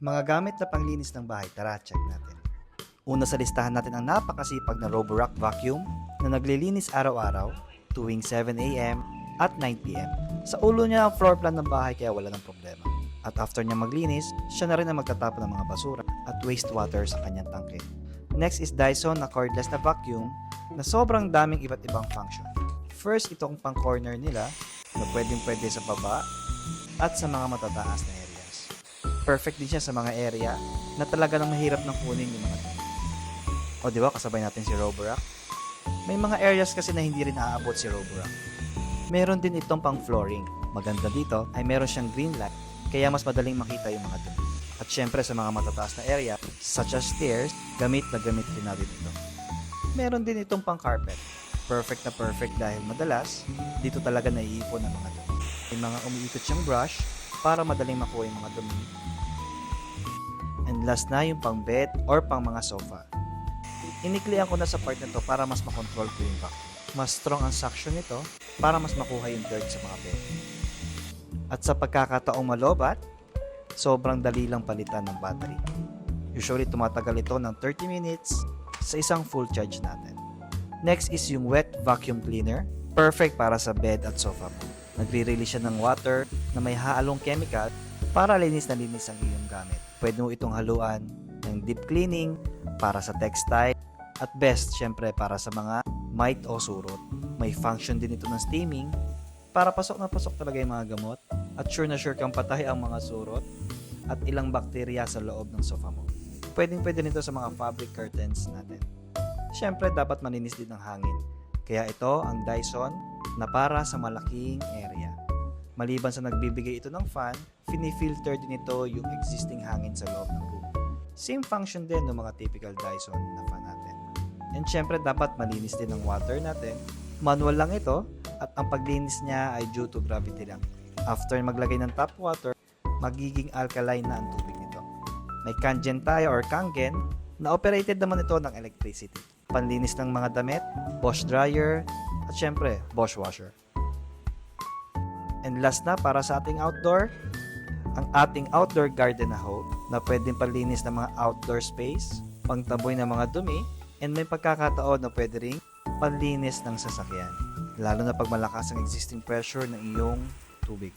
Mga gamit na panglinis ng bahay, tara check natin. Una sa listahan natin ang napakasipag na Roborock Vacuum na naglilinis araw-araw tuwing 7am at 9pm. Sa ulo niya ang floor plan ng bahay kaya wala ng problema. At after niya maglinis, siya na rin ang magtatapon ng mga basura at wastewater sa kanyang tangke. Next is Dyson na cordless na vacuum na sobrang daming iba't ibang function. First, itong pang corner nila na pwedeng pwede sa baba at sa mga matataas na. Perfect din siya sa mga area na talaga nang mahirap nang kunin yung mga dumi. O di ba kasabay natin si Roborock? May mga areas kasi na hindi rin naaabot si Roborock. Meron din itong pang flooring. Maganda dito ay meron siyang green light kaya mas madaling makita yung mga dumi. At syempre sa mga matataas na area such as stairs, gamit na gamit din natin ito. Meron din itong pang carpet. Perfect na perfect dahil madalas dito talaga naiipon ang mga dumi. May mga umiikot siyang brush para madaling makuha yung mga dumi. And last na yung pang bed or pang mga sofa. Iniklian ko na sa part na to para mas makontrol ko yung vacuum. Mas strong ang suction nito para mas makuha yung dirt sa mga bed. At sa pagkakataong malobat, sobrang dali lang palitan ng battery. Usually tumatagal ito ng 30 minutes sa isang full charge natin. Next is yung wet vacuum cleaner. Perfect para sa bed at sofa mo. Nagre-release siya ng water na may halong chemical para linis na linis ang iyong gamit. Pwede mo itong haluan ng deep cleaning para sa textile at best syempre para sa mga mite o surot. May function din ito ng steaming para pasok na pasok talaga yung mga gamot at sure na sure kang patay ang mga surot at ilang bakterya sa loob ng sofa mo. Pwedeng pwede nito sa mga fabric curtains natin. Siyempre, dapat malinis din ng hangin. Kaya ito ang Dyson na para sa malaking area. Maliban sa nagbibigay ito ng fan, finifilter din ito yung existing hangin sa loob ng room. Same function din ng mga typical Dyson na fan natin. And syempre, dapat malinis din ang water natin. Manual lang ito at ang paglinis niya ay due to gravity lang. After maglagay ng tap water, magiging alkaline na ang tubig nito. May kangen tayo or kangen na operated naman ito ng electricity. Panlinis ng mga damit, wash dryer, at syempre, wash washer. And last na para sa ating outdoor, ang ating outdoor garden na hoe na pwedeng panlinis ng mga outdoor space, pangtaboy ng mga dumi, and may pagkakataon na pwede ring panlinis ng sasakyan. Lalo na pag malakas ang existing pressure ng iyong tubig.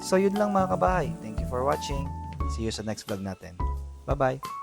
So yun lang mga kabahay. Thank you for watching. See you sa next vlog natin. Bye-bye!